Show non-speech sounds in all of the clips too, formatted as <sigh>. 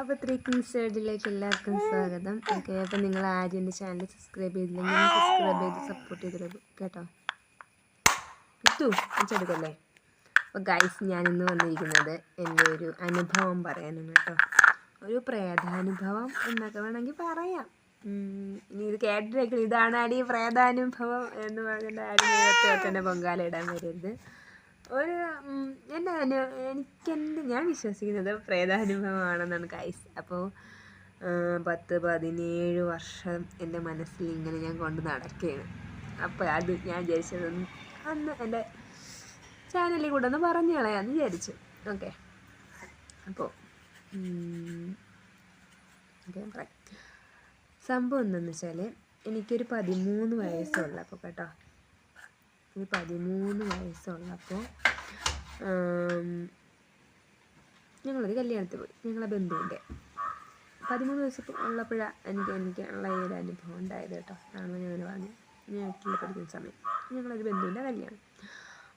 അപ്പോൾ three Kings സൈഡിലേക്ക് എല്ലാവർക്കും സ്വാഗതം. ഓക്കെ അപ്പോൾ നിങ്ങൾ ആദ്യം എന്റെ ചാനൽ സബ്സ്ക്രൈബ് ചെയ്തില്ലെങ്കിൽ സബ്സ്ക്രൈബ് ചെയ്ത് സപ്പോർട്ട് ചെയ്തിട്ടുള്ളൂ കേട്ടോ? ഇതു ചെടുക്കല്ലേ അപ്പോൾ ഗൈസ് ഞാനിന്ന് വന്നിരിക്കുന്നത് എന്റെ ഒരു അനുഭവം പറയാനാണ് കേട്ടോ. ഒരു പ്രേതാനുഭവം എന്നൊക്കെ വേണമെങ്കിൽ പറയാം. ഇനി ഇത് കേട്ടിട്ടേക്കും ഇതാണ് അടി പ്രേതാനുഭവം എന്ന് പറഞ്ഞിട്ട് ആരും തന്നെ പൊങ്കാല ഇടാൻ വരരുത്. ഒരു എന്റെ അനു എനിക്കെന്റെ ഞാൻ വിശ്വസിക്കുന്നത് പ്രേതാനുഭവമാണെന്നാണ് കൈസ് അപ്പോൾ പത്ത് പതിനേഴ് വർഷം എന്റെ മനസ്സിൽ ഇങ്ങനെ ഞാൻ കൊണ്ട് നടക്കുകയാണ്. അപ്പോൾ അത് ഞാൻ വിചാരിച്ചത് അന്ന് എന്റെ ചാനലിൽ കൂടെ ഒന്ന് പറഞ്ഞു കളയാമെന്ന് വിചാരിച്ചു. ഓക്കെ അപ്പോൾ സംഭവം എന്താണെന്ന് വെച്ചാൽ എനിക്കൊരു പതിമൂന്ന് വയസ്സുള്ളപ്പോൾ കേട്ടോ ഒരു പതിമൂന്ന് വയസ്സുള്ളപ്പോൾ ഞങ്ങളൊരു കല്യാണത്തിൽ പോയി ഞങ്ങളെ ബന്ധുവിന്റെ പതിമൂന്ന് വയസ്സ് ഉള്ളപ്പോഴാണ് എനിക്ക് എനിക്ക് ഉള്ള ഈ ഒരു അനുഭവം ഉണ്ടായത് കേട്ടോ. അതാണ് ഞാൻ പറഞ്ഞു ഞാൻ എട്ടിൽ പഠിക്കുന്ന സമയം. ഞങ്ങളൊരു ബന്ധുവിന്റെ കല്യാണം.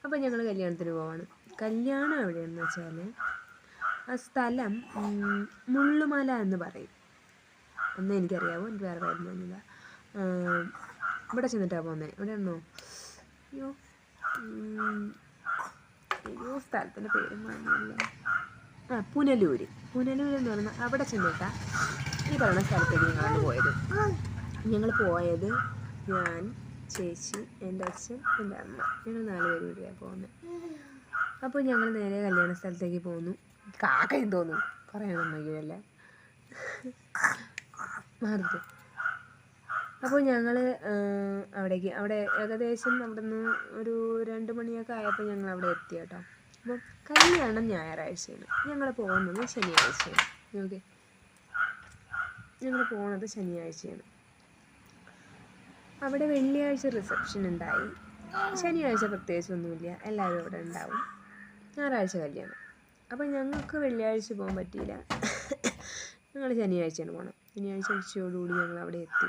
അപ്പോൾ ഞങ്ങൾ കല്യാണത്തിന് പോവാണ്. കല്യാണം എവിടെയാണെന്ന് വെച്ചാൽ ആ സ്ഥലം മുള്ളുമല എന്ന് പറയും. ഒന്നും എനിക്കറിയാവോ എനിക്ക് വേറെ കാര്യമൊന്നുമില്ല ഇവിടെ ചെന്നിട്ടാണ് പോകുന്നത് എവിടെയാണോ അയ്യോ അയ്യോ സ്ഥലത്തിന്റെ പേര് മറന്നില്ല ആ പുനലൂര്. പുനലൂർ എന്ന് പറയുന്ന അവിടെ ചെന്നിട്ടാ ഈ പറയുന്ന സ്ഥലത്തേക്ക് ഞങ്ങളാണ് പോയത്. ഞങ്ങൾ പോയത് ഞാൻ ചേച്ചി എന്റെ അച്ഛൻ എന്റെ അമ്മ. ഞങ്ങൾ നാല് പേര് കൂടിയാണ് പോകുന്നത് അപ്പോൾ ഞങ്ങൾ നേരെ കല്യാണ സ്ഥലത്തേക്ക് പോന്നു. കാക്കയും തോന്നും. പറയാനൊന്നും വയ്യല്ലേ മാറിട്ട് അപ്പോൾ ഞങ്ങൾ അവിടേക്ക് അവിടെ ഏകദേശം അവിടെ നിന്ന് ഒരു രണ്ട് മണിയൊക്കെ ആയപ്പോൾ ഞങ്ങൾ അവിടെ എത്തി കേട്ടോ. അപ്പോൾ കല്യാണം ഞായറാഴ്ചയാണ്. ഞങ്ങൾ പോകുന്നത് ശനിയാഴ്ചയാണ്. ഓക്കെ ഞങ്ങൾ പോകുന്നത് ശനിയാഴ്ചയാണ്. അവിടെ വെള്ളിയാഴ്ച റിസപ്ഷൻ ഉണ്ടായി. ശനിയാഴ്ച പ്രത്യേകിച്ചൊന്നുമില്ല എല്ലാവരും അവിടെ ഉണ്ടാവും. ഞായറാഴ്ച കല്യാണം. അപ്പോൾ ഞങ്ങൾക്ക് വെള്ളിയാഴ്ച പോകാൻ പറ്റിയില്ല. ഞങ്ങൾ ശനിയാഴ്ചയാണ് പോകണം ശനിയാഴ്ച ഉച്ചയോടുകൂടി ഞങ്ങൾ അവിടെ എത്തി.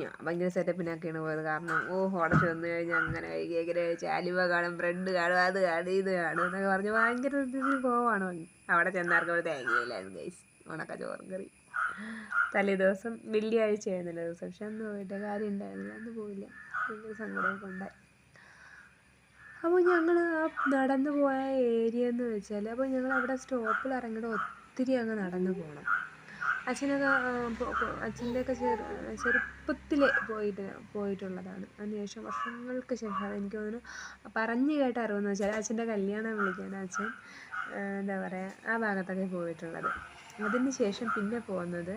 ഞാൻ ഭയങ്കര സെറ്റപ്പിനൊക്കെയാണ് പോയത്. കാരണം ഓ അവിടെ ചെന്ന് കഴിഞ്ഞാൽ അങ്ങനെ കഴിക്കുക കഴിച്ച് അലുവ കാണും ബ്രെഡ് കാണും അത് കാണും ഇത് കാണും എന്നൊക്കെ പറഞ്ഞ് ഭയങ്കര പോവാണ് അവിടെ ചെന്നാർക്ക് അവിടെ തേങ്ങയില്ലായിരുന്നു ഗൈസ് ഉണക്ക ചോറും കറി. തലേ ദിവസം വെള്ളിയാഴ്ചയായിരുന്നല്ലോ ദിവസം പക്ഷെ അന്ന് പോയിട്ട് കാര്യം ഉണ്ടായിരുന്നില്ല. അന്ന് പോയില്ല. ഭയങ്കര സങ്കടമൊക്കെ ഉണ്ടായി. അപ്പോൾ ഞങ്ങൾ ആ നടന്നു പോയ ഏരിയ എന്ന് വെച്ചാൽ അപ്പോൾ ഞങ്ങൾ അവിടെ സ്റ്റോപ്പിൽ ഇറങ്ങിയിട്ട് ഒത്തിരി അങ്ങ് നടന്നു പോകണം അച്ഛനൊക്കെ അച്ഛന്റെയൊക്കെ ചെറു ചെറുപ്പത്തിൽ പോയിട്ട് പോയിട്ടുള്ളതാണ്. അതിനുശേഷം വർഷങ്ങൾക്ക് ശേഷം എനിക്ക് തോന്നുന്നു പറഞ്ഞു കേട്ട അറിവെന്ന് വെച്ചാൽ അച്ഛന്റെ കല്യാണം വിളിക്കാൻ അച്ഛൻ എന്താ പറയുക ആ ഭാഗത്തൊക്കെ പോയിട്ടുള്ളത്. അതിന് ശേഷം പിന്നെ പോകുന്നത്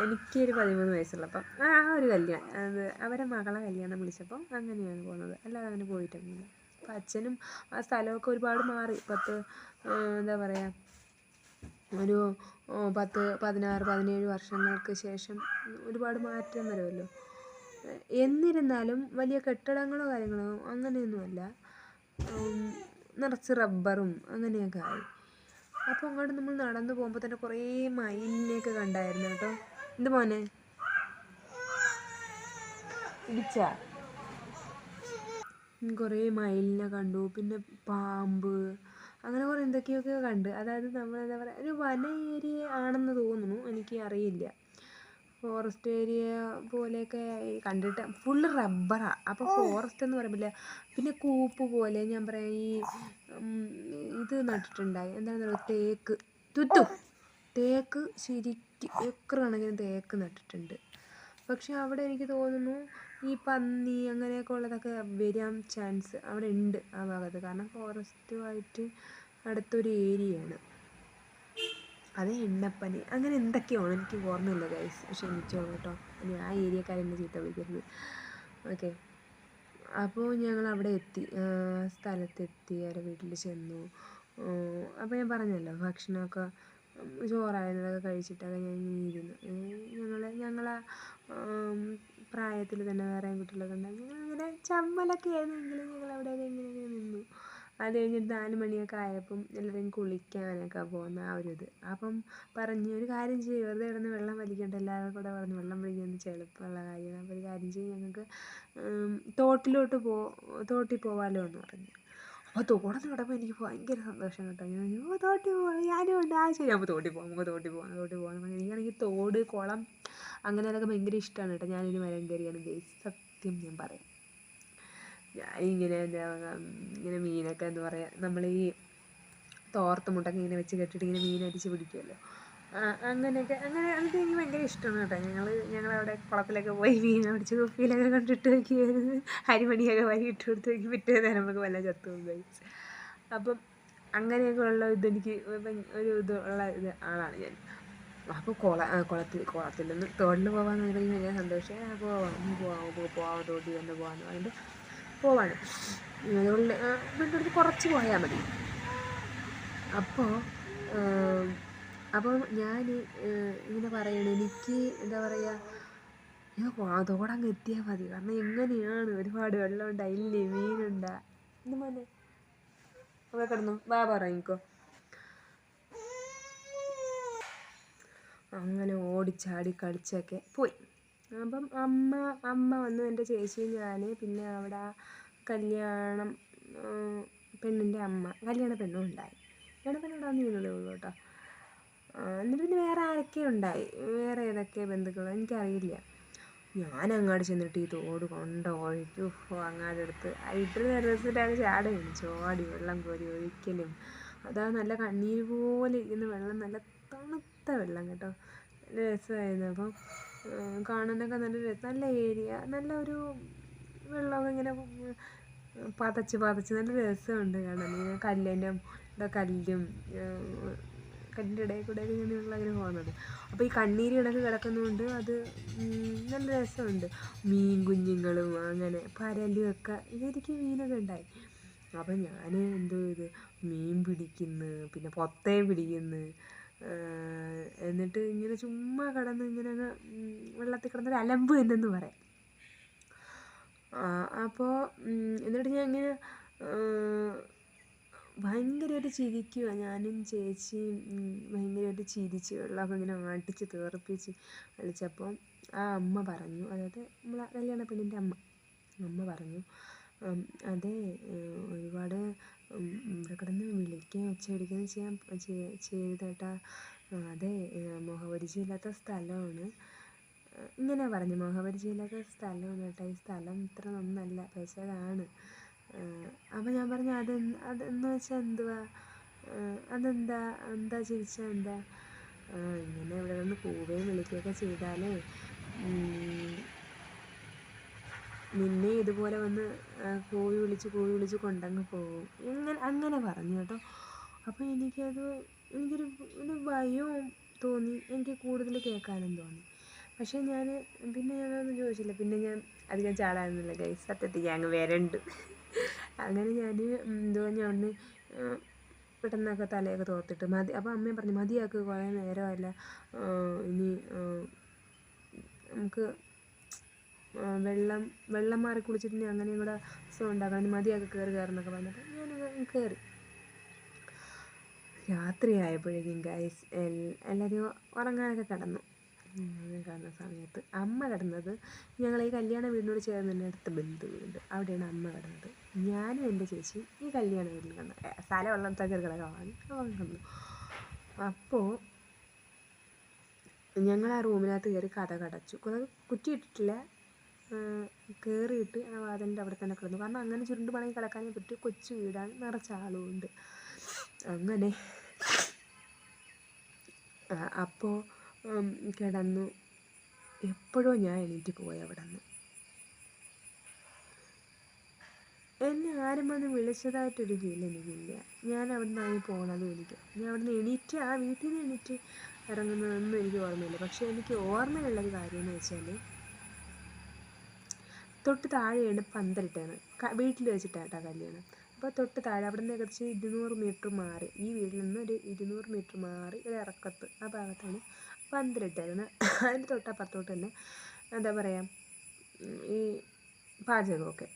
എനിക്കൊരു പതിമൂന്ന് വയസ്സുള്ളപ്പം. ആ ഒരു കല്യാണം അത് അവരെ മകളെ കല്യാണം വിളിച്ചപ്പം അങ്ങനെയാണ് പോകുന്നത്. അല്ലാതെ അങ്ങനെ പോയിട്ടൊന്നുമില്ല. അപ്പം അച്ഛനും ആ സ്ഥലമൊക്കെ ഒരുപാട് മാറി. പത്ത് എന്താ പറയുക ഒരു പത്ത് പതിനാറ് പതിനേഴ് വർഷങ്ങൾക്ക് ശേഷം ഒരുപാട് മാറ്റം വരുമല്ലോ. എന്നിരുന്നാലും വലിയ കെട്ടിടങ്ങളോ കാര്യങ്ങളോ അങ്ങനെയൊന്നുമല്ല. നിറച്ച് റബ്ബറും അങ്ങനെയൊക്കെ ആയി. അപ്പോൾ അങ്ങോട്ട് നമ്മൾ നടന്നു പോകുമ്പോൾ തന്നെ കുറേ മയിലിനെയൊക്കെ കണ്ടായിരുന്നു കേട്ടോ. എന്ത് മോനെ? ഇടിച്ച കുറേ മയിലിനെ കണ്ടു. പിന്നെ പാമ്പ് അങ്ങനെ കുറേ എന്തൊക്കെയൊക്കെയോ കണ്ട്. അതായത് നമ്മൾ എന്താ പറയുക ഒരു വന ഏരിയ ആണെന്ന് തോന്നുന്നു. എനിക്ക് അറിയില്ല. ഫോറസ്റ്റ് ഏരിയ പോലെയൊക്കെ കണ്ടിട്ട് ഫുള്ള് റബ്ബറാണ് അപ്പോൾ ഫോറസ്റ്റ് എന്ന് പറയുമ്പോൾ പിന്നെ കൂപ്പ് പോലെ ഞാൻ പറയാം ഈ ഇത് നട്ടിട്ടുണ്ടായി. എന്താണെന്ന് പറയുക തേക്ക്. തുത്തു. തേക്ക് ശരിക്കും ഏക്കർ കണക്കിന് തേക്ക് നട്ടിട്ടുണ്ട്. പക്ഷെ അവിടെ എനിക്ക് തോന്നുന്നു ഈ പന്നി അങ്ങനെയൊക്കെ ഉള്ളതൊക്കെ വരാൻ ചാൻസ് അവിടെ ഉണ്ട് ആ ഭാഗത്ത്. കാരണം ഫോറസ്റ്റുമായിട്ട് അടുത്തൊരു ഏരിയയാണ്. അത് എണ്ണപ്പനി. അങ്ങനെ എന്തൊക്കെയാണ്? എനിക്ക് ഓർമ്മയില്ല ഗൈസ് ക്ഷമിച്ചോളൂ കേട്ടോ. ഇനി ആ ഏരിയക്കാരെന്നെ ചീത്ത വിളിക്കരുത്. ഓക്കെ അപ്പോൾ ഞങ്ങൾ അവിടെ എത്തി. സ്ഥലത്തെത്തി. അവരെ വീട്ടിൽ ചെന്നു. അപ്പോൾ ഞാൻ പറഞ്ഞല്ലോ ഭക്ഷണമൊക്കെ ചോറായിരുന്നതൊക്കെ കഴിച്ചിട്ടൊക്കെ ഞാൻ ഇരുന്നു. ഞങ്ങൾ ഞങ്ങളെ പ്രായത്തിൽ തന്നെ വേറെ കുട്ടികളൊക്കെ ഇങ്ങനെ ചമ്മലൊക്കെ ചമ്മലൊക്കെ ആയിരുന്നെങ്കിലും ഞങ്ങൾ അവിടെ ഇങ്ങനെ നിന്നു. അത് കഴിഞ്ഞിട്ട് നാല് മണിയൊക്കെ ആയപ്പം എല്ലാവരും കുളിക്കാനൊക്കെ പോകുന്ന ആ ഒരു ഇത്. അപ്പം പറഞ്ഞു ഒരു കാര്യം ചെയ്യ്. വെറുതെ കിടന്ന് വെള്ളം വലിക്കണ്ട. എല്ലാവരും കൂടെ പറഞ്ഞു വെള്ളം വലിക്കുന്നത് ചെളുപ്പമുള്ള കാര്യമാണ്. അപ്പോൾ ഒരു കാര്യം ചെയ്യും. ഞങ്ങൾക്ക് തോട്ടിലോട്ട് പോ തോട്ടിൽ പോവാലോ എന്ന് പറഞ്ഞു. അപ്പോൾ തോടെന്ന് കിടപ്പോൾ എനിക്ക് ഭയങ്കര സന്തോഷം കേട്ടോ. ഞാൻ ഓ തോട്ടി പോകാം ഞാനും ഉണ്ട്. ആ ശരി അപ്പോൾ തോട്ടി പോകാം നമുക്ക് തോട്ടി പോകാം തോട്ടി പോകാം എനിക്കാണെങ്കിൽ തോട് കുളം അങ്ങനെ അതൊക്കെ ഭയങ്കര ഇഷ്ടമാണ് കേട്ടോ. ഞാനിനി മരം കയറിയാണ് ഗൈസ്. സത്യം ഞാൻ പറയാം. ഇങ്ങനെ എന്താ ഇങ്ങനെ മീനൊക്കെ എന്താ പറയുക നമ്മൾ ഈ തോർത്ത് മുട്ടൊക്കെ ഇങ്ങനെ വെച്ച് കെട്ടിട്ട് ഇങ്ങനെ മീൻ അരിച്ച് പിടിക്കുമല്ലോ അങ്ങനെയൊക്കെ. അങ്ങനെ അതൊക്കെ എനിക്ക് ഭയങ്കര ഇഷ്ടമാണ് കേട്ടോ. ഞങ്ങൾ ഞങ്ങളവിടെ കുളത്തിലൊക്കെ പോയി മീൻ പിടിച്ച് കുപ്പിയിലൊക്കെ കൊണ്ടിട്ട് നോക്കി അരിമണിയൊക്കെ വരി ഇട്ട് കൊടുത്ത് നോക്കി പിറ്റേ നേരം നമുക്ക് വല്ല ചത്തു പോയി. അപ്പം അങ്ങനെയൊക്കെ ഉള്ള ഇതെനിക്ക് ഒരു ഇത് ഉള്ള ഇത് ആളാണ് ഞാൻ. അപ്പോൾ കുള കുളത്തിൽ നിന്ന് തോട്ടിൽ പോകാമെന്ന് പറഞ്ഞാൽ ഭയങ്കര സന്തോഷം. പോവാം പോവാം പോവാം തോട്ടിൽ തന്നെ പോകാമെന്ന് പറഞ്ഞിട്ട് പോവാണ്. അതുകൊണ്ട് അടുത്ത് കുറച്ച് പോയാൽ മതി. അപ്പോൾ അപ്പോൾ ഞാൻ ഇങ്ങനെ പറയണ എനിക്ക് എന്താ പറയുക ഞാൻ അതോടങ്ങ് എത്തിയാൽ മതി. കാരണം എങ്ങനെയാണ് ഒരുപാട് വെള്ളമുണ്ട് അതിൽ മീനുണ്ടാ. എന്ത് മോനെ അവിടെ കിടന്നു. വാ പറയിക്കോ അങ്ങനെ ഓടിച്ചാടി കളിച്ചൊക്കെ പോയി. അപ്പം അമ്മ അമ്മ വന്നു എന്റെ ചേച്ചിയും ഞാൻ പിന്നെ അവിടെ കല്യാണം പെണ്ണിന്റെ അമ്മ കല്യാണ പെണ്ണും ഉണ്ടായി. കല്യാണ നീന്നുള്ളേ ഉള്ളൂ കേട്ടോ. എന്നിട്ട് പിന്നെ വേറെ ആരൊക്കെ ഉണ്ടായി? വേറെ ഏതൊക്കെ ബന്ധുക്കൾ എനിക്കറിയില്ല. ഞാൻ അങ്ങോട്ട് ചെന്നിട്ട് ഈ തോട് കൊണ്ട് ഒഴിച്ചു അങ്ങാട് എടുത്ത് ഇത്ര രസത്തിലാണ് ചാട ചോടി വെള്ളം കോരി ഒഴിക്കലും. അതാ നല്ല കണ്ണീര് പോലെ ഇരിക്കുന്ന വെള്ളം നല്ല തണുത്ത വെള്ളം കേട്ടോ. നല്ല രസമായിരുന്നു. അപ്പം കാണാനൊക്കെ നല്ല രസം നല്ല ഏരിയ നല്ല ഒരു വെള്ളമൊക്കെ ഇങ്ങനെ പതച്ച് പതച്ച് നല്ല രസമുണ്ട് കാണാൻ. ഇങ്ങനെ കല്ലിന്റെ കല്ലും കല്ലിന്റെ ഇടയിൽ കൂടെ ഇങ്ങനെയുള്ള വെള്ളം പോകുന്നത്. അപ്പോൾ ഈ കണ്ണീര് കണക്ക് കിടക്കുന്നതുകൊണ്ട് അത് നല്ല രസമുണ്ട്. മീൻ കുഞ്ഞുങ്ങളും അങ്ങനെ പരലും ഒക്കെ ശരിക്കും മീനൊക്കെ ഉണ്ടായി. അപ്പം ഞാൻ എന്തോ ഇത് മീൻ പിടിക്കുന്നു പിന്നെ പൊത്തയും പിടിക്കുന്നു എന്നിട്ട് ഇങ്ങനെ ചുമ്മാ കിടന്ന് ഇങ്ങനെ വെള്ളത്തിൽ കിടന്നൊരു അലമ്പ് എന്നെന്ന് പറയാം. അപ്പോൾ എന്നിട്ട് ഞാൻ ഇങ്ങനെ ഭയങ്കരമായിട്ട് ചിരിക്കുക ഞാനും ചേച്ചിയും ഭയങ്കരമായിട്ട് ചിരിച്ച് വെള്ളമൊക്കെ ഇങ്ങനെ ആട്ടിച്ച് തെറിപ്പിച്ച് കളിച്ചപ്പോൾ ആ അമ്മ പറഞ്ഞു അതായത് നമ്മളെ കല്യാണ പെണ്ണിന്റെ അമ്മ അമ്മ പറഞ്ഞു അതെ ഒരുപാട് ഇവിടെ കിടന്ന് വിളിക്കുകയും ഒച്ചയടിക്കുകയും ചെയ്യാൻ ചെയ്തേട്ടാ. അതെ മുഖപരിചയമില്ലാത്ത സ്ഥലമാണ്. ഇങ്ങനെ പറഞ്ഞു മുഖപരിചയമില്ലാത്ത സ്ഥലമാണ് കേട്ടോ ഈ സ്ഥലം ഇത്ര നന്നല്ല പെശകാണ് അപ്പോൾ ഞാൻ പറഞ്ഞു അത് അതെന്ന് വെച്ചാൽ എന്തുവാ? അതെന്താ? എന്താ ചിരിച്ചാൽ എന്താ? ഇങ്ങനെ ഇവിടെ നിന്ന് പോവുകയും വിളിക്കുകയൊക്കെ ചെയ്താലേ നിന്നെ ഇതുപോലെ വന്ന് കോഴി വിളിച്ച് കോഴി വിളിച്ച് കൊണ്ടങ്ങ് പോകും ഇങ്ങനെ അങ്ങനെ പറഞ്ഞു കേട്ടോ. അപ്പോൾ എനിക്കത് എനിക്കൊരു ഒരു ഭയവും തോന്നി. എനിക്ക് കൂടുതൽ കേൾക്കാനും തോന്നി. പക്ഷേ ഞാൻ പിന്നെ ഞാനതൊന്നും ചോദിച്ചില്ല. പിന്നെ ഞാൻ അധികം ചാടാനൊന്നുമില്ല ഗൈസ് സത്യത്തിൽ ഞാൻ അങ്ങ് വരണ്ട് അങ്ങനെ ഞാൻ എന്തുവാ ഞാൻ ഒന്ന് പെട്ടെന്നൊക്കെ തലയൊക്കെ തോർത്തിട്ട് മതി അപ്പോൾ അമ്മയും പറഞ്ഞു മതിയാക്ക് കുറേ നേരമല്ല ഇനി നമുക്ക് വെള്ളം വെള്ളം മാറി കുളിച്ചിട്ട് അങ്ങനെയും കൂടെ സുഖം ഉണ്ടാക്കണം. മതിയാക്കി കയറി കയറുന്നൊക്കെ പറഞ്ഞിട്ട് ഞാൻ കയറി രാത്രിയായപ്പോഴേക്കും ഗൈസ് എല്ലാവരും ഉറങ്ങാനൊക്കെ കിടന്നു. കിടന്ന സമയത്ത് അമ്മ കിടന്നത് ഞങ്ങൾ ഈ കല്യാണ വീടിനോട് ചേർന്ന് തന്നെ അടുത്ത ബന്ധു വീട്. അവിടെയാണ് അമ്മ കിടന്നത്. ഞാനും എന്റെ ചേച്ചി ഈ കല്യാണ വീട്ടിൽ കിടന്നു. സ്ഥലമുള്ള തകർ കിടക്കാണ് അവൻ അപ്പോൾ ഞങ്ങൾ ആ റൂമിനകത്ത് കയറി കഥ കടച്ചു. കുറ്റിയിട്ടിട്ടില്ല കയറിയിട്ട് ആ വാതിലിന്റെ അവിടെ തന്നെ കിടന്നു. കാരണം അങ്ങനെ ചുരുണ്ട് പണങ്ങി കിടക്കാനേ പറ്റും. കൊച്ചു വീടാണ്. നിറച്ച ആളുമുണ്ട്. അങ്ങനെ. അപ്പോൾ കിടന്നു. എപ്പോഴോ ഞാൻ എണീറ്റ് പോയി അവിടെ നിന്ന് എന്നെ ആരും വന്ന് വിളിച്ചതായിട്ടൊരു ഫീൽ എനിക്കില്ല. ഞാൻ അവിടുന്ന് ഇറങ്ങി പോകണതും എനിക്ക്. ഞാൻ അവിടുന്ന് എണീറ്റ് ആ വീട്ടിൽ നിന്ന് എണീറ്റ് ഇറങ്ങുന്നതൊന്നും എനിക്ക് ഓർമ്മയില്ല. പക്ഷേ എനിക്ക് ഓർമ്മയുള്ളൊരു കാര്യം എന്ന് വെച്ചാൽ തൊട്ട് താഴെയാണ് പന്തലിട്ടാണ് വീട്ടിൽ വെച്ചിട്ടാട്ടോ കല്യാണം. അപ്പോൾ തൊട്ട് താഴെ അവിടെ നിന്ന് ഏകദേശം ഇരുന്നൂറ് മീറ്റർ മാറി. ഈ വീട്ടിൽ നിന്ന് ഒരു ഇരുന്നൂറ് മീറ്റർ മാറി ഒരു ഇറക്കത്ത് ആ ഭാഗത്താണ് പന്തലിട്ടായിരുന്നു അതിന്റെ തൊട്ടപ്പുറത്തോട്ട് തന്നെ എന്താ പറയുക ഈ പാചകമൊക്കെ.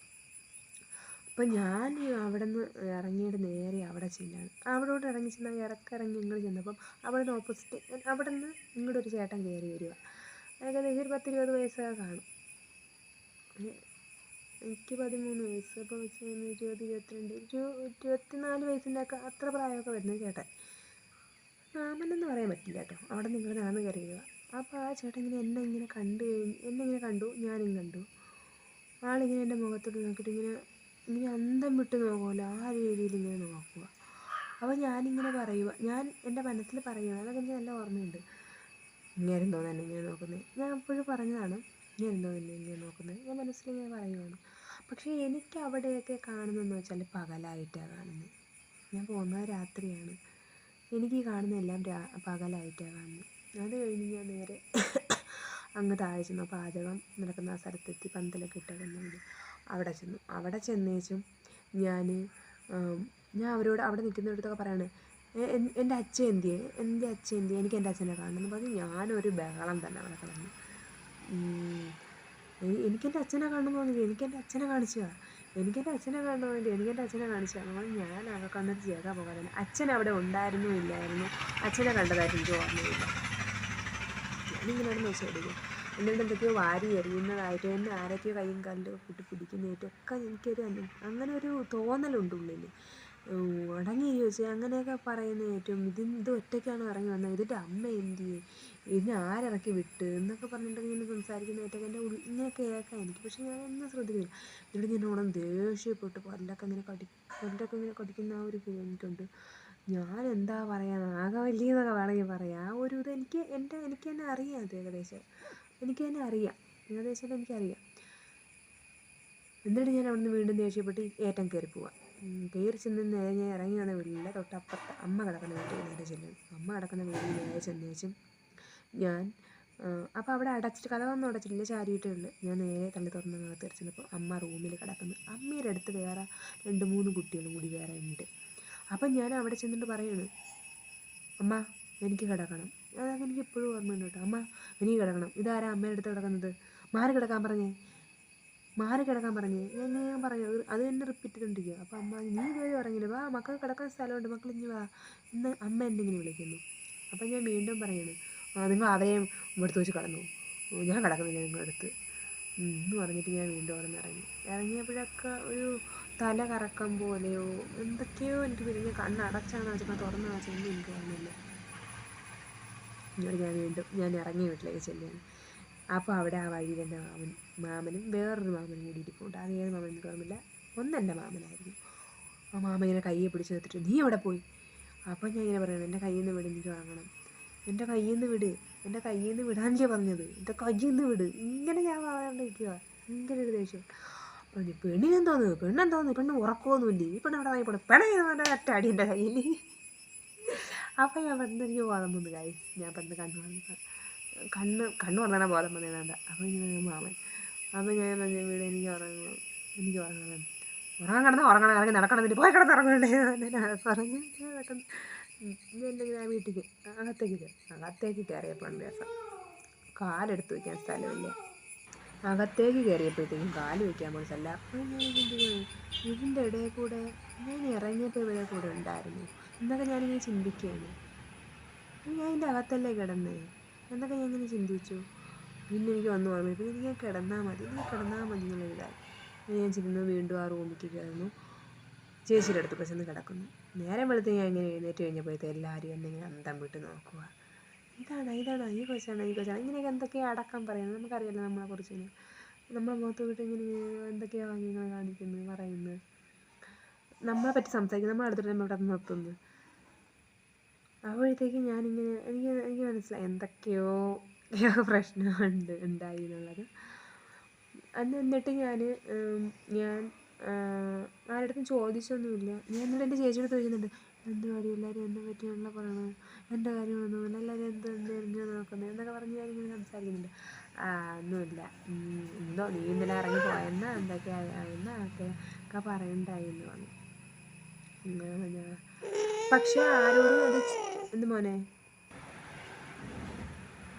അപ്പം ഞാൻ അവിടെ നിന്ന് ഇറങ്ങിയിട്ട് നേരെ അവിടെ ചെല്ലാണ്. അവിടോട്ട് ഇറങ്ങി ചെന്നാൽ ഇറക്കിറങ്ങി ഇങ്ങോട്ട് ചെന്നപ്പം അവിടെ നിന്ന് ഓപ്പോസിറ്റ് അവിടെ നിന്ന് ഇങ്ങോട്ട് ഒരു ചേട്ടൻ കയറി വരിക. ഏകദേശം ഒരു പത്തിരുപത് വയസ്സൊക്കെ കാണും. എനിക്ക് പതിമൂന്ന് വയസ്സ്. അപ്പോൾ വെച്ച് ഇരുപത് ഇരുപത്തിരണ്ട് ഇരു ഇരുപത്തിനാല് വയസ്സിന്റെ ഒക്കെ അത്ര പ്രായമൊക്കെ വരുന്ന ചേട്ടൻ. മാമനെന്ന് പറയാൻ പറ്റില്ല കേട്ടോ. അവിടെ നിങ്ങൾ നടന്ന് കയറിയുക അപ്പോൾ ആ ചേട്ടൻ ഇങ്ങനെ എന്നെ ഇങ്ങനെ കണ്ടു കഴിഞ്ഞ് എന്നെ ഇങ്ങനെ കണ്ടു ഞാനും കണ്ടു. ആളിങ്ങനെ എന്റെ മുഖത്തോട്ട് നോക്കിയിട്ട് ഇങ്ങനെ ഇങ്ങനെ അന്തം വിട്ട് നോക്കുമല്ലോ ആ രീതിയിൽ ഇങ്ങനെ നോക്കുക. അപ്പോൾ ഞാനിങ്ങനെ പറയുക ഞാൻ എന്റെ മനസ്സിൽ പറയുക അതൊക്കെ എനിക്ക് നല്ല ഓർമ്മയുണ്ട്. ഇങ്ങനെ തന്നെ ഇങ്ങനെ നോക്കുന്നത് ഞാൻ അപ്പോഴും പറഞ്ഞതാണ് ഞാൻ എന്തോ തന്നെ ഇങ്ങനെ നോക്കുന്നത് ഞാൻ മനസ്സിൽ മനസ്സിലിങ്ങനെ പറയുവാണ്. പക്ഷേ എനിക്ക് അവിടെയൊക്കെ കാണുന്നതെന്ന് വെച്ചാൽ പകലായിട്ടാണ് കാണുന്നത് ഞാൻ പോകുന്നത് രാത്രിയാണ്. എനിക്ക് കാണുന്ന എല്ലാം പകലായിട്ടാണ് കാണുന്നത് അത് കഴിഞ്ഞ് ഞാൻ നേരെ അങ്ങ് താഴെ ചെന്നു. പാചകം നടക്കുന്ന ആ സ്ഥലത്തെത്തി പന്തലൊക്കെ ഇട്ടേക്കുന്നുണ്ട് അവിടെ ചെന്നു. അവിടെ ചെന്നേച്ചും ഞാൻ ഞാൻ അവരോട് അവിടെ നിൽക്കുന്നിടത്തൊക്കെ പറയാണ് എന്റെ അച്ഛൻ എന്തിയെ? എന്റെ അച്ഛൻ എന്തിയെ? എനിക്ക് എന്റെ അച്ഛനെ കാണണമെന്ന് പറഞ്ഞ് ഞാനൊരു ബഹളം തന്നെ അവിടെ ഉം. എനിക്കെന്റെ അച്ഛനെ കാണണമെന്ന് തോന്നിയില്ല എനിക്കെന്റെ അച്ഛനെ കാണിച്ചു എനിക്കെന്റെ അച്ഛനെ കാണാൻ വേണ്ടി എനിക്കെന്റെ അച്ഛനെ കാണിച്ചു അപ്പോൾ ഞാൻ അവിടെ കണ്ടിട്ട് ചേട്ടാ പോകാതെ അച്ഛൻ അവിടെ ഉണ്ടായിരുന്നു ഇല്ലായിരുന്നു. അച്ഛനെ കണ്ടതായിട്ട് എനിക്ക് ഓർമ്മയില്ല ഞാനിങ്ങനെ നോക്കിയടിക്കും എന്നിട്ട് എന്തൊക്കെയോ വാരി എറിയുന്നതായിട്ട് എന്നെ ആരൊക്കെയോ കയ്യും കാലിലൊക്കെ കൂട്ടി പിടിക്കുന്നതായിട്ടും ഒക്കെ എനിക്കൊരു അങ്ങനെ ഒരു തോന്നലുണ്ട് ഉള്ളിൽ അടങ്ങി ചോദിച്ചാൽ അങ്ങനെയൊക്കെ പറയുന്നത് ഏറ്റവും ഇത് ഒറ്റയ്ക്കാണ് ഇറങ്ങി വന്നത്. ഇതിന്റെ അമ്മ എന്ത് ചെയ്യും? ഇതിനെ ആരിറക്കി വിട്ട് എന്നൊക്കെ പറഞ്ഞിട്ടുണ്ടെങ്കിൽ ഇങ്ങനെ സംസാരിക്കുന്നതായിട്ടൊക്കെ എന്റെ ഉള്ളിൽ ഇങ്ങനെ കേൾക്കാം എനിക്ക് പക്ഷേ ഞാനൊന്നും ശ്രദ്ധിക്കില്ല എന്നിട്ട് ഞാൻ ഓണം ദേഷ്യപ്പെട്ട്. പല്ലൊക്കെ ഇങ്ങനെ കടി പല്ലൊക്കെ ഇങ്ങനെ കടിക്കുന്ന ആ ഒരു ഫീൽ എനിക്കുണ്ട് ഞാൻ എന്താ പറയുക ആകെ എന്നൊക്കെ വേണമെങ്കിൽ പറയാം. ആ ഒരു ഇത് എനിക്ക് എന്റെ എനിക്ക് തന്നെ അറിയാം അത് ഏകദേശം. എനിക്ക് തന്നെ അറിയാം. ഏകദേശം എനിക്കറിയാം. എന്നിട്ട് ഞാൻ അവിടുന്ന് വീണ്ടും ദേഷ്യപ്പെട്ട് ഏറ്റം കയറി പോവാം. കയറി ചെന്ന് നേരെ ഞാൻ വീട്ടിലെ തൊട്ടപ്പുറത്ത് അമ്മ കിടക്കുന്ന വീട്ടിൽ നേരെ ചെല്ലും. അമ്മ കിടക്കുന്ന വീട്ടിൽ നേരെ ചെന്നേച്ചും ഞാൻ അപ്പോൾ അവിടെ അടച്ചിട്ട് കഥ അടച്ചിട്ടില്ല അടച്ചില്ല ചാരിയിട്ടുണ്ട്. ഞാൻ നേരെ തള്ളി തുറന്ന് അകത്ത് തിരിച്ചപ്പോൾ അമ്മ റൂമിൽ കിടക്കുന്നു. അമ്മയുടെ അടുത്ത് വേറെ രണ്ട് മൂന്ന് കുട്ടികളും കൂടി വേറെ ഉണ്ട്. അപ്പം ഞാൻ അവിടെ ചെന്നിട്ട് പറയാണ് അമ്മ എനിക്ക് കിടക്കണം. അതൊക്കെ എനിക്ക് ഇപ്പോഴും ഓർമ്മയുണ്ട് കേട്ടോ. അമ്മ എനിക്ക് കിടക്കണം. ഇതാരാ അമ്മയുടെ അടുത്ത് കിടക്കുന്നത്? മാറി കിടക്കാൻ പറഞ്ഞേ. മാറി കിടക്കാൻ പറഞ്ഞേ. ഞാൻ ഞാൻ പറഞ്ഞു അത് തന്നെ റിപ്പീറ്റ് ചെയ്തുകൊണ്ടിരിക്കുക അപ്പോൾ അമ്മ നീ ഇതുവരെ പറഞ്ഞില്ല വാ മക്കൾ കിടക്കാൻ സ്ഥലമുണ്ട് മക്കൾ ഇനി വാ. എന്ന് അമ്മ എന്നെ ഇങ്ങനെ വിളിക്കുന്നു. അപ്പം ഞാൻ വീണ്ടും പറയുന്നു നിങ്ങൾ അവരെയും ഇവിടുത്തെ വെച്ച് ഓ, ഞാൻ കിടക്കുന്നില്ല നിങ്ങളുടെ അടുത്ത്. എന്ന് പറഞ്ഞിട്ട് ഞാൻ വീണ്ടും അവിടെ നിന്ന് ഇറങ്ങി ഇറങ്ങിയപ്പോഴൊക്കെ ഒരു തല കറക്കം പോലെയോ എന്തൊക്കെയോ എനിക്ക് പിന്നെ കണ്ണടച്ചാണ് വെച്ചപ്പോൾ തുറന്ന് വെച്ചൊന്നും എനിക്ക് തോന്നുന്നില്ല എന്നിട്ട് ഞാൻ വീണ്ടും ഞാൻ ഇറങ്ങിയ വീട്ടിലേക്ക് ചെല്ലുകയാണ്. അപ്പോൾ അവിടെ ആ വഴിയിൽ എന്റെ മാമൻ മാമനും വേറൊരു മാമനും കൂടി ഇരിപ്പുണ്ട് അത് ഏത് മാമൻ എനിക്ക് ഓർമ്മയില്ല ഒന്നെന്റെ മാമനായിരുന്നു. ആ മാമ ഇങ്ങനെ കയ്യെ പിടിച്ച് നിർത്തിട്ട് നീ എവിടെ പോയി? അപ്പം ഞാൻ ഇങ്ങനെ പറയണം എന്റെ കയ്യിൽ നിന്ന് വിട് എനിക്ക് വാങ്ങണം. എന്റെ കയ്യിൽ നിന്ന് വിട് എന്റെ കയ്യിൽ നിന്ന് വിടാനല്ലേ പറഞ്ഞത്. എന്റെ കയ്യിൽ നിന്ന് വിട്. ഇങ്ങനെ ഞാൻ വാങ്ങാണ്ടിരിക്കുക ഭയങ്കര ഒരു ദേഷ്യം. പറഞ്ഞു പെണ്ണിനെന്തോന്ന്? പെണ്ണെന്തോന്ന്? പെണ്ണ് ഉറക്കമൊന്നുമില്ല? ഈ പെണ്ണ് അവിടെ വാങ്ങിപ്പോണം പെണ്ണ ഒറ്റ അടി എന്റെ കയ്യിൽ അപ്പം ഞാൻ പെട്ടെന്ന് എനിക്ക് ബോധം വന്നു കായി ഞാൻ പെട്ടെന്ന് കണ്ണു പറഞ്ഞു കണ്ണ് കണ്ണ് പറഞ്ഞാൽ ബോധം വന്നേതാണ്ട അപ്പം ഇങ്ങനെ മാമൻ. അപ്പോൾ ഞാൻ പറഞ്ഞു വീട് എനിക്ക് ഉറങ്ങണം. എനിക്ക് ഉറങ്ങണം. ഉറങ്ങാൻ കിടന്നാൽ ഉറങ്ങണം. ഇറങ്ങി നടക്കണം പോയി കിടന്ന് ഉറങ്ങണ്ടേ? എന്ന് പറഞ്ഞ് ഞാൻ പെട്ടെന്ന് ഞാൻ ഇങ്ങനെ വീട്ടിലേക്ക് അകത്തേക്ക് അകത്തേക്ക് കയറിയപ്പോഴാണ് രസം. കാലെടുത്ത് വയ്ക്കാൻ സ്ഥലമില്ല. അകത്തേക്ക് കയറിയപ്പോഴത്തേക്കും കാൽ വയ്ക്കാൻ പോലും സ്ഥല ഞാൻ ഇതിന്റെ ഇടയിൽ കൂടെ ഞാൻ ഇറങ്ങിയപ്പോൾ ഇവിടെ കൂടെ ഉണ്ടായിരുന്നു. എന്നൊക്കെ ഞാനിങ്ങനെ ചിന്തിക്കുകയാണ്. ഞാൻ ഇതിന്റെ അകത്തല്ലേ കിടന്നേ? എന്നൊക്കെ ഞാൻ ഇങ്ങനെ ചിന്തിച്ചു. പിന്നെ എനിക്ക് വന്ന് ഓർമ്മ പിന്നെ എനിക്ക് കിടന്നാൽ മതി എനിക്ക് കിടന്നാൽ മതി എന്നുള്ളൊരിതായി പിന്നെ ഞാൻ ചെന്ന് വീണ്ടും ആ റൂമിലേക്ക് കയറുന്നു ചേച്ചിയുടെ അടുത്ത് ചെന്ന് കിടക്കുന്നു. നേരം വെളുത്ത് ഞാൻ ഇങ്ങനെ എഴുന്നേറ്റ് കഴിഞ്ഞപ്പോഴത്തെ എല്ലാവരും എന്നെ ഇങ്ങനെ അന്തം വിട്ട് നോക്കുക. ഇതാണ് ഇതാണ് ഈ കൊച്ചാണ് ഈ കൊച്ചാണ്? ഇങ്ങനെയൊക്കെ എന്തൊക്കെയാണ് അടക്കം പറയുന്നത് നമുക്കറിയാലോ നമ്മളെ കുറിച്ച് നമ്മളെ മുഖത്ത് വിട്ട് ഇങ്ങനെ എന്തൊക്കെയോ ഇങ്ങനെ കാണിക്കുന്നത് പറയുന്നത് നമ്മളെ പറ്റി സംസാരിക്കുന്നത് നമ്മളെ അടുത്തിട്ട് നമ്മൾ ഇവിടെ നിർത്തുന്നു. അപ്പോഴത്തേക്ക് ഞാനിങ്ങനെ എനിക്ക് എനിക്ക് മനസ്സിലായി എന്തൊക്കെയോ <laughs> പ്രശ്നമുണ്ട് ഉണ്ടായി എന്നുള്ളത്. അന്ന് എന്നിട്ട് ഞാൻ ഞാൻ ആരുടെടുത്തും ചോദിച്ചൊന്നുമില്ല. ഞാൻ എന്നിട്ട് എന്റെ ചേച്ചിയുടെ ചോദിക്കുന്നുണ്ട് എന്ത് കാര്യം എല്ലാവരും എന്നെ പറ്റിയുള്ള പറയണത് എന്റെ കാര്യമൊന്നുമില്ല എല്ലാവരും എന്ത് എന്ത് എന്നെ നോക്കുന്നത് എന്നൊക്കെ പറഞ്ഞ് ഞാനിങ്ങനെ സംസാരിക്കുന്നുണ്ട്. ഒന്നുമില്ല. എന്തോ നീ ഇന്നലെ ഇറങ്ങി പോയെന്ന? എന്തൊക്കെ ആയെന്നാ? ഒക്കെ ഒക്കെ പറയണ്ടായി എന്ന് പറഞ്ഞു പക്ഷെ ആരോടും അത് എന്ത് മോനെ?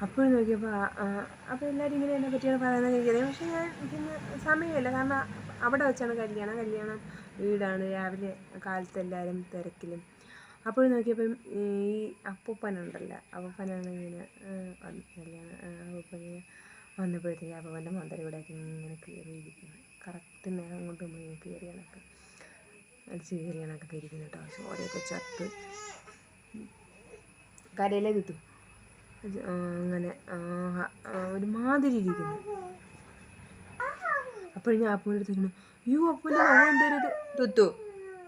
അപ്പോഴും നോക്കിയപ്പോൾ അപ്പോൾ എല്ലാവരും ഇങ്ങനെ എന്നെ പറ്റിയാണ് പറയുന്നത് കഴിക്കുന്നത് പക്ഷേ ഞാൻ പിന്നെ സമയമില്ല. കാരണം അവിടെ വെച്ചാണ് കല്യാണം. കല്യാണം വീടാണ്. രാവിലെ കാലത്ത് എല്ലാവരും തിരക്കിലും. അപ്പോൾ നോക്കിയപ്പം ഈ അപ്പൂപ്പനുണ്ടല്ലോ. അപ്പൂപ്പനാണ് ഇങ്ങനെ കല്യാണം ഇങ്ങനെ വന്നപ്പോഴത്തേക്ക് അപ്പൂപ്പന്റെ മന്ദര ഇവിടെ ഇങ്ങനെ കയറിയിരിക്കുന്നു കറക്റ്റ് നേരം കൊണ്ട് കയറി കണക്ക് അടിച്ച് കയറി കണക്കൊക്കെ കേട്ടോ. ചോരയൊക്കെ ചത്ത്. കരയിലേ കിട്ടും. അങ്ങനെ ഒരുമാതിരി ഇരിക്കുന്നു. അപ്പോൾ ഞാൻ അപ്പൂന്റെ അടുത്ത് ഇങ്ങനെ അയ്യോ അപ്പൂന്റെ മുഖം എന്തേരത് തുത്തു?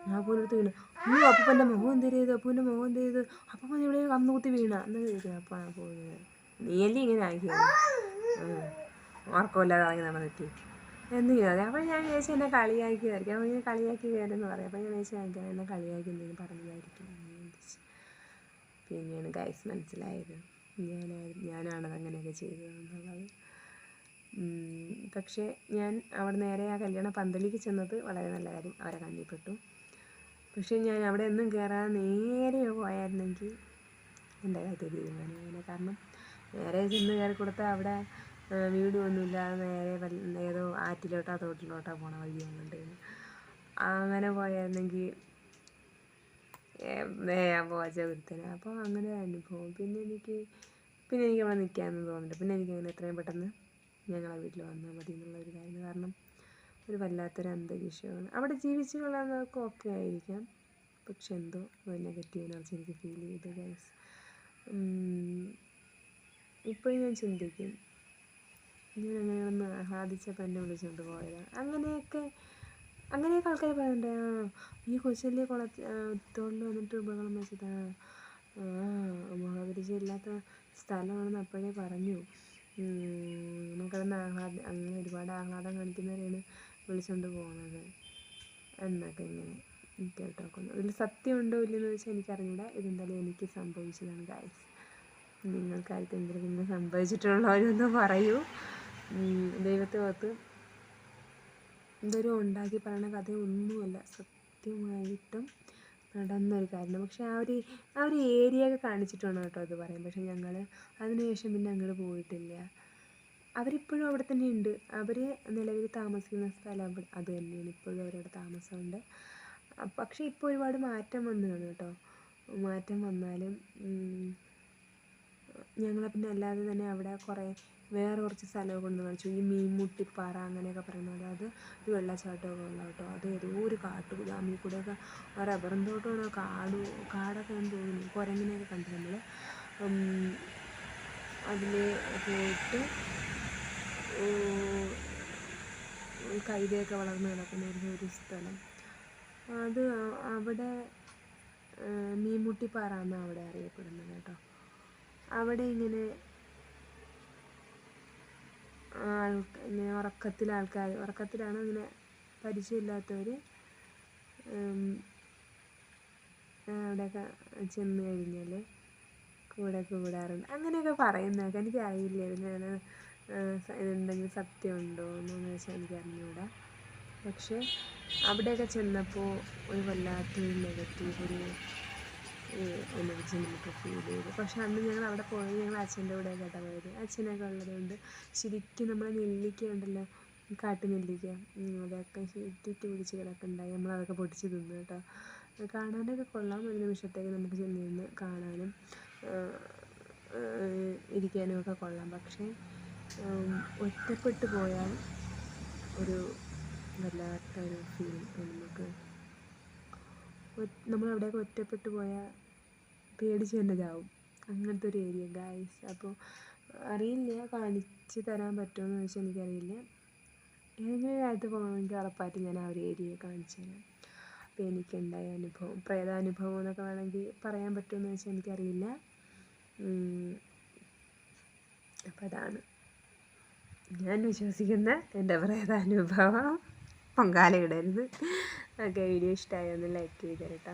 ഞാൻ അപ്പൂന്റെ അടുത്ത് ഇങ്ങനെ അയ്യോ അപ്പൂന്റെ മുഖം എന്തേരത് അപ്പൂന്റെ മുഖം എന്തേരത് അപ്പൂപ്പൻ ഇവിടെ കന്നുകുത്തി വീണ. എന്ന് ചോദിക്കാം അപ്പം പോകുന്നത് നീയല്ലേ ഇങ്ങനെ ആക്കിയത് ഉറക്കമില്ലാതെ ഇറങ്ങി നടന്നിട്ട് എന്തെങ്കിലും അതെ അപ്പോൾ ഞാൻ വിചാരിച്ചു എന്നെ കളിയാക്കിയതായിരിക്കും. അപ്പോൾ ഇങ്ങനെ കളിയാക്കി കയറുമെന്ന് പറയാം. അപ്പോൾ ഞാൻ വിചാരിച്ചു എനിക്ക് എന്നെ കളിയാക്കി എന്തെങ്കിലും പറഞ്ഞതായിരിക്കും. പിന്നെയാണ് ഗൈസ് മനസ്സിലായത്. ഞാനായിരുന്നു ഞാനാണ് അങ്ങനെയൊക്കെ ചെയ്തതെന്നുള്ളത് പക്ഷേ ഞാൻ അവിടെ നേരെ ആ കല്യാണ പന്തലിക്ക് ചെന്നത് വളരെ നല്ല കാര്യം അവരെ കണ്ടിപ്പെട്ടു. പക്ഷേ ഞാൻ അവിടെ ഒന്നും കയറാതെ നേരെ പോയായിരുന്നെങ്കിൽ എന്റെ കാര്യത്തിൽ തീരുമാനമായിരുന്നു കാരണം നേരെ ചെന്ന് കയറി കൊടുത്താൽ അവിടെ വീടുമൊന്നുമില്ലാതെ നേരെ ഏതോ ആറ്റിലോട്ടോ തോട്ടിലോട്ടോ പോണ വഴിയാണുണ്ടായിരുന്നു അങ്ങനെ പോയായിരുന്നെങ്കിൽ വേഗം പോച്ച ഒരുത്തനെ അപ്പോൾ അങ്ങനെ അനുഭവം. പിന്നെ എനിക്ക് പിന്നെ എനിക്ക് അവിടെ നിൽക്കാനൊന്നും തോന്നില്ല. പിന്നെ എനിക്ക് അങ്ങനെ എത്രയും പെട്ടെന്ന് ഞങ്ങളെ വീട്ടിൽ വന്നാൽ മതി എന്നുള്ള ഒരു കാര്യം. കാരണം ഒരു വല്ലാത്തൊരു അന്തരീക്ഷമാണ്. അവിടെ ജീവിച്ചു കൊള്ളാവുന്നവർക്ക് ഓക്കെ ആയിരിക്കാം. പക്ഷെ എന്തോ ഒരു നെഗറ്റീവ് എനർജി എനിക്ക് ഫീൽ ചെയ്തു ഗൈസ് ഇപ്പോഴും ഞാൻ ചിന്തിക്കും. ഞാൻ അങ്ങനെ ഒന്ന് ആഹ്ലാദിച്ചപ്പോൾ എന്നെ വിളിച്ചുകൊണ്ട് പോയതാണ് അങ്ങനെയൊക്കെ അങ്ങനെയൊക്കെ ആൾക്കാർ പറയുന്നുണ്ട് ഈ കൊച്ചല്ലേ കുളത്തിൽ തോളിൽ വന്നിട്ട് ബഹളം വെച്ചതാ. മുഖപരിചയം ഇല്ലാത്ത സ്ഥലമാണെന്ന് അപ്പോഴേ പറഞ്ഞു. നമുക്കതൊന്ന് ആഹ്ലാദം അങ്ങനെ ഒരുപാട് ആഹ്ലാദം കാണിക്കുന്നവരെയാണ് വിളിച്ചുകൊണ്ട് പോകുന്നത്. എന്നൊക്കെ ഇങ്ങനെ കേട്ടോക്കുന്നു. ഇതിൽ സത്യമുണ്ടോ ഇല്ലെന്ന് ചോദിച്ചാൽ എനിക്കറിഞ്ഞൂടാ. ഇതെന്തായാലും എനിക്ക് സംഭവിച്ചതാണ് ഗായ്സ് നിങ്ങൾക്കായിട്ട് എന്തെങ്കിലും ഇങ്ങനെ സംഭവിച്ചിട്ടുള്ളവരൊന്ന് പറയൂ. ദൈവത്തെ ഓർത്ത് ഇതൊരു ഉണ്ടാക്കി പറയുന്ന കഥയൊന്നുമല്ല. സത്യമായിട്ടും നടന്നൊരു കാര്യം പക്ഷെ ആ ഒരു ആ ഒരു ഏരിയ ഒക്കെ കാണിച്ചിട്ട് വേണം കേട്ടോ അത് പറയാൻ പക്ഷെ ഞങ്ങൾ അതിനുശേഷം പിന്നെ അങ്ങോട്ട് പോയിട്ടില്ല. അവരിപ്പോഴും അവിടെ തന്നെ ഉണ്ട്. അവർ നിലവിൽ താമസിക്കുന്ന സ്ഥലം അത് തന്നെയാണ്. ഇപ്പോഴും അവരവിടെ താമസമുണ്ട്. പക്ഷെ ഇപ്പോൾ ഒരുപാട് മാറ്റം വന്നതാണ് കേട്ടോ. മാറ്റം വന്നാലും ഞങ്ങളെ പിന്നെ അല്ലാതെ തന്നെ അവിടെ കുറേ വേറെ കുറച്ച് സ്ഥലമൊക്കെ കൊണ്ട് കാണിച്ചു. ഈ മീൻമുട്ടിപ്പാറ അങ്ങനെയൊക്കെ പറയുന്നത് അത് ഒരു വെള്ളച്ചാട്ടമൊക്കെ ഉള്ള കേട്ടോ. അത് ഏതോ ഒരു കാട്ടു ജാമ്യം കൂടെയൊക്കെ റബ്ബറും തോട്ടമാണോ. കാട് കാടൊക്കെ ആണെന്ന് തോന്നുന്നു. കുരങ്ങിനെയൊക്കെ കണ്ടു നമ്മൾ അതിൽ പോയിട്ട് കൈതയൊക്കെ വളർന്ന് കിടക്കുന്ന ഒരു സ്ഥലം. അത് അവിടെ മീൻമുട്ടിപ്പാറ എന്നാണ് അവിടെ അറിയപ്പെടുന്നത് കേട്ടോ. അവിടെ ഇങ്ങനെ ആൾക്കാർ ഇങ്ങനെ ഉറക്കത്തിൽ ആൾക്കാർ ഉറക്കത്തിലാണ് ഇങ്ങനെ പരിചയമില്ലാത്തവർ അവിടെയൊക്കെ ചെന്ന് കഴിഞ്ഞാൽ കൂടെ കൂടാറുണ്ട്. അങ്ങനെയൊക്കെ പറയുന്നതൊക്കെ എനിക്കറിയില്ല. ഇതിന് എന്തെങ്കിലും സത്യമുണ്ടോ എന്നൊന്ന് വെച്ചാൽ എനിക്ക് അറിഞ്ഞുകൂടാ പക്ഷേ അവിടെയൊക്കെ ചെന്നപ്പോൾ ഒരു വല്ലാത്തൊരു നെഗറ്റീവ് ഒരു എനർജി നമുക്ക് ഫീൽ ചെയ്തു. പക്ഷേ അന്ന് ഞങ്ങൾ അവിടെ പോയത് ഞങ്ങൾ അച്ഛന്റെ കൂടെ കേട്ടോ പോയത്. അച്ഛനൊക്കെ ഉള്ളതുകൊണ്ട് ശരിക്കും നമ്മൾ നെല്ലിക്ക ഉണ്ടല്ലോ കാട്ടു നെല്ലിക്ക ഉം, അതൊക്കെ ചുറ്റിട്ട് പിടിച്ച് കിടക്കുന്നുണ്ടായി നമ്മളതൊക്കെ പൊട്ടിച്ച് തിന്നു കേട്ടോ. കാണാനൊക്കെ കൊള്ളാം. ഒരു നിമിഷത്തേക്ക് നമുക്ക് ചെന്നിരുന്ന് കാണാനും ആ, ആ, ഇരിക്കാനും ഒക്കെ കൊള്ളാം. പക്ഷേ ഒറ്റപ്പെട്ടു പോയാൽ ഒരു വല്ലാത്തൊരു ഫീൽ നമുക്ക് നമ്മളവിടെയൊക്കെ ഒറ്റപ്പെട്ടു പോയാൽ പേടിച്ച് തന്നെ ചാവും അങ്ങനത്തെ ഒരു ഏരിയ ഗായ്സ് അപ്പോൾ അറിയില്ല കാണിച്ച് തരാൻ പറ്റുമോ എന്ന് വെച്ചാൽ എനിക്കറിയില്ല. ഏതെങ്കിലും കാലത്ത് പോകണമെങ്കിൽ ഉറപ്പായിട്ട് ഞാൻ ആ ഒരു ഏരിയ കാണിച്ചു തരാം. അപ്പോൾ എനിക്കുണ്ടായ അനുഭവം പ്രേതാനുഭവം എന്നൊക്കെ വേണമെങ്കിൽ പറയാൻ പറ്റുമെന്ന് വെച്ചാൽ എനിക്കറിയില്ല. അപ്പോൾ അതാണ് ഞാൻ വിശ്വസിക്കുന്ന എന്റെ പ്രേതാനുഭവം. പൊങ്കാല ഇടരുത്. ഓക്കെ വീഡിയോ ഇഷ്ടമായോ ഒന്ന് ലൈക്ക് ചെയ്ത് കേട്ടോ